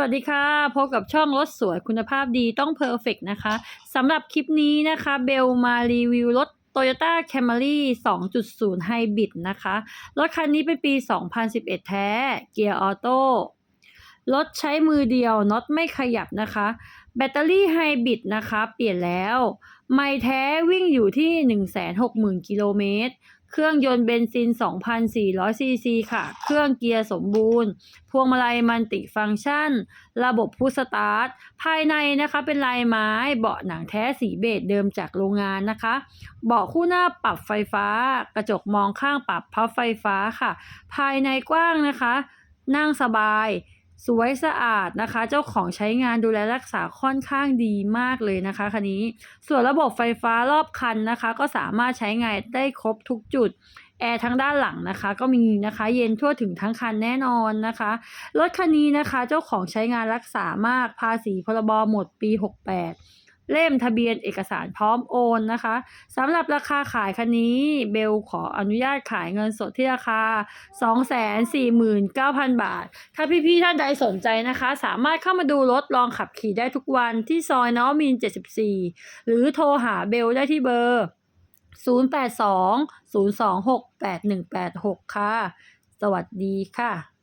วัสดีค่ะ พบกับช่องรถสวยคุณภาพดีต้องเพอร์เฟกนะคะสำหรับคลิปนี้นะคะ เบลมารีวิวรถ Toyota Camry 2.0 Hybrid นะคะ รถคันนี้เป็นปี 2011 แท้ เกียร์ออโต้ รถใช้มือเดียวน็อตไม่ขยับนะคะ แบตเตอรี่ไฮบริดนะคะ เปลี่ยนแล้ว ไม่แท้วิ่งอยู่ที่ 160,000 กิโลเมตร เครื่องยนต์เบนซิน 2,400 ซีซีค่ะ เครื่องเกียร์สมบูรณ์ พวงมาลัยมันติฟังก์ชัน ระบบพุชสตาร์ท ภายในนะคะเป็นลายไม้ เบาะหนังแท้สีเบจเดิมจากโรงงานนะคะ เบาะคู่หน้าปรับไฟฟ้า กระจกมองข้างปรับพับไฟฟ้าค่ะ ภายในกว้างนะคะ นั่งสบาย สวยสะอาดนะคะ เจ้าของใช้งานดูแลรักษาค่อนข้างดีมากเลยนะคะคันนี้ ส่วนระบบไฟฟ้ารอบคันนะคะ ก็สามารถใช้งานได้ครบทุกจุดแอร์ทั้งด้านหลังนะคะ ก็มีนะคะ เย็นทั่วถึงทั้งคันแน่นอนนะคะรถคันนี้นะคะ เจ้าของใช้งานรักษามากภาษีพรบหมดปี 68 เล่มทะเบียนเอกสารพร้อมโอนนะคะสำหรับราคาขายคันนี้เบลขออนุญาตขายเงินสดที่ราคา 249,000 บาท ถ้าพี่ๆท่านใดสนใจนะคะ สามารถเข้ามาดูรถลองขับขี่ได้ทุกวันที่ซอยนวมิน74 หรือโทรหาเบลได้ที่เบอร์ 082 026 8186 ค่ะ สวัสดีค่ะ